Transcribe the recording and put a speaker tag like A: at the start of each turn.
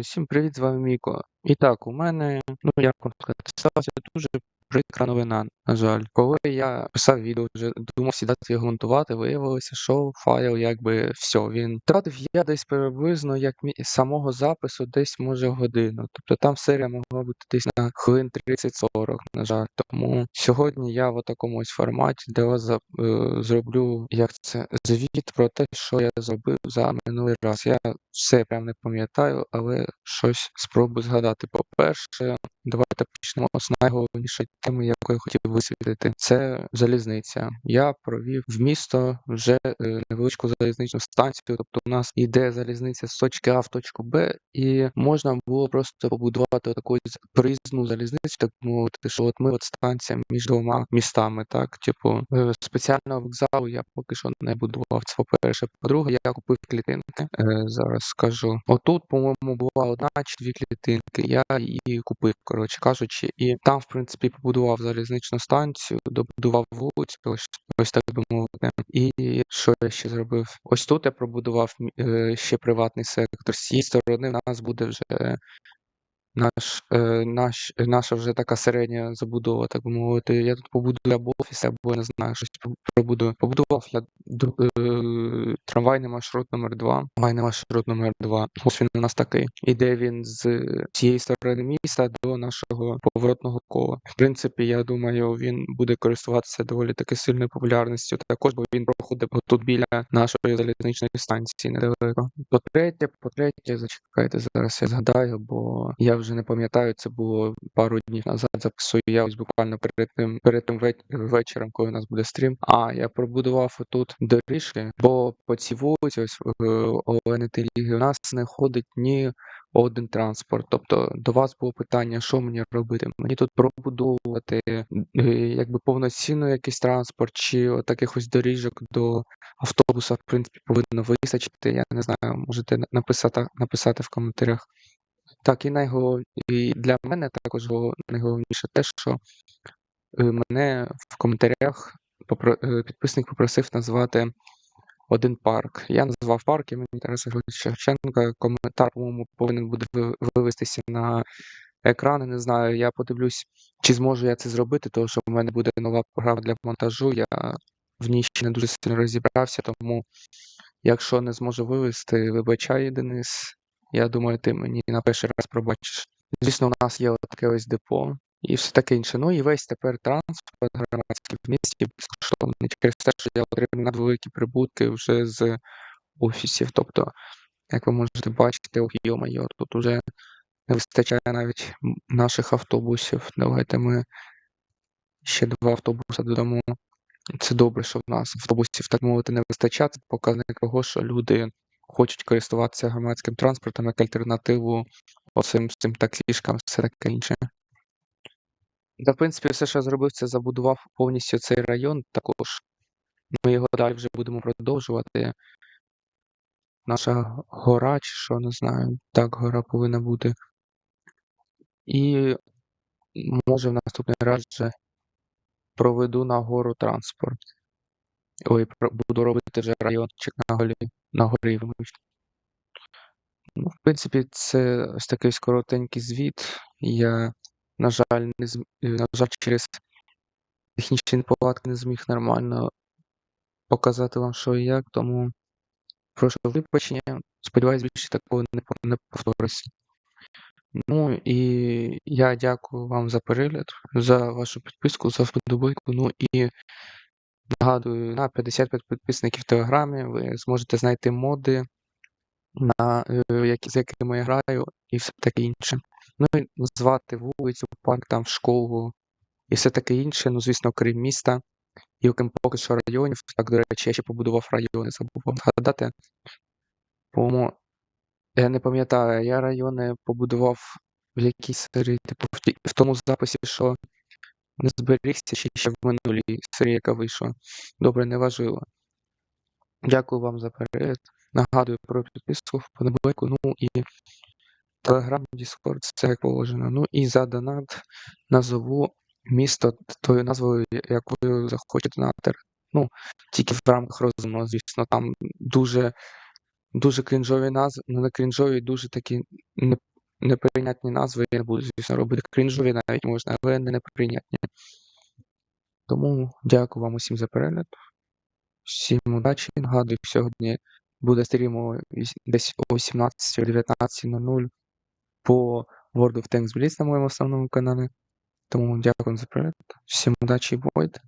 A: всім привіт, з вами Міко. І так, у мене, ну як вам сказати, сталася дуже прикра новина, на жаль. Коли я писав відео, вже думав сідати його монтувати, виявилося, що файл якби все, він втратив я десь приблизно як мі... самого запису, десь може годину. Тобто там серія могла бути десь на хвилин 30-40, на жаль. Тому сьогодні я в такому ось форматі для вас е, зроблю як це звіт про те, що я зробив за минулий раз. Я все прям не пам'ятаю, але щось спробую згадати. По-перше, давайте почнемо з найголовнішої теми, яку я хотів висвітлити. Це залізниця. Я провів в місто вже е, невеличку залізничну станцію. Тобто, у нас йде залізниця з точки А в точку Б, і можна було просто побудувати таку проїзну залізницю, так мовити, що от ми от станція між двома містами. Так, типу, е, спеціального вокзалу я поки що не будував. Це по-перше. По-друге, я купив клітинки. Е, зараз скажу. Отут, по-моєму, була одна чи дві клітинки. Я її купив, коротше кажучи, і там, в принципі, побудував залізничну станцію, добудував вулицю, ось, ось так би мовити. І що я ще зробив? Ось тут я пробудував е, ще приватний сектор. З цієї сторони в нас буде вже наш, е, наш, наша вже така середня забудова, так би мовити. Я тут побудую або офіс, або я не знаю, щось пробудую. Побудував я е, трамвайний маршрут номер 2 Трамвайний маршрут номер 2 Ось він у нас такий. Іде він з цієї сторони міста до нашого поворотного кола. В принципі, я думаю, він буде користуватися доволі таки сильною популярністю. Також, бо він проходить тут біля нашої залізничної станції недалеко. По-третє, по-третє, зачекайте, зараз я згадаю, бо я вже не пам'ятаю, це було пару днів назад. Записую я ось буквально перед тим перед тим вечором, коли у нас буде стрім. А я пробудував отут доріжки, бо по цій вулиці, ось Олени Теліги, у нас не ходить ні один транспорт. Тобто до вас було питання, що мені робити? Мені тут пробудовувати е, якби повноцінно якийсь транспорт, чи от таких ось доріжок до автобуса, в принципі, повинно вистачити. Я не знаю, можете написати, написати в коментарях. Так, і найголов... і для мене також найголовніше те, що е, мене в коментарях попро... е, підписник попросив назвати один парк. Я назвав парк імені Тараса Григоровича Шевченка. Коментар, по-моєму, повинен буде вивестися на екрани. Не знаю, я подивлюсь, чи зможу я це зробити, тому що в мене буде нова програма для монтажу. Я в ній ще не дуже сильно розібрався, тому якщо не зможу вивести, вибачай, Денис. Я думаю, ти мені на перший раз пробачиш. Звісно, у нас є таке ось депо і все таке інше. Ну і весь тепер транспорт громадський в місті безкоштовний через те, що я отримую надвеликі прибутки вже з офісів. Тобто, як ви можете бачити, ох, йо-моє, тут уже не вистачає навіть наших автобусів. Давайте ми ще два автобуси додамо. Це добре, що в нас автобусів, так мовити, не вистачає. Це показник того, що люди хочуть користуватися громадським транспортом як альтернативу оцим цим таксішкам, все таке інше. Та, в принципі, все, що я зробив, це забудував повністю цей район також. Ми його далі вже будемо продовжувати. Наша гора, чи що, не знаю. Так, гора повинна бути. І може в наступний раз вже проведу на гору транспорт. Ой, буду робити вже райончик на горі, на горі, вибачте. Ну, в принципі, це ось такий коротенький звіт. Я, на жаль, не зм... е, на жаль, через технічні неполадки не зміг нормально показати вам, що і як, тому прошу вибачення. Сподіваюсь, більше такого не повториться. Ну і я дякую вам за перегляд, за вашу підписку, за вподобайку. Ну і нагадую, на 55 підписників в Телеграмі ви зможете знайти моди, на, е, які, з якими я граю, і все таке інше. Ну і назвати вулицю, парк, там, школу і все таке інше, ну, звісно, крім міста. І окрім поки що районів, так, до речі, я ще побудував райони, забув вам згадати. По-моєму, я не пам'ятаю, я райони побудував в якійсь серії, типу, в тому записі, що не зберігся, чи ще в минулій серії, яка вийшла. Добре, неважливо. Дякую вам за перегляд. Нагадую про підписку, вподобайку, ну і Telegram, Discord, все як положено. Ну і за донат назову місто тою назвою, якою захоче донатор. Ну, тільки в рамках розумного, звісно, там дуже дуже крінжові назви, ну не крінжові, дуже такі не- неприйнятні назви. Я не буду, звісно, робити. Крінжові навіть можна, але не неприйнятні. Тому дякую вам усім за перегляд. Всім удачі. Нагадую, сьогодні буде стрім десь о 18-19.00 по World of Tanks Blitz на моєму основному каналі. Тому дякую за перегляд. Всім удачі і бувайте.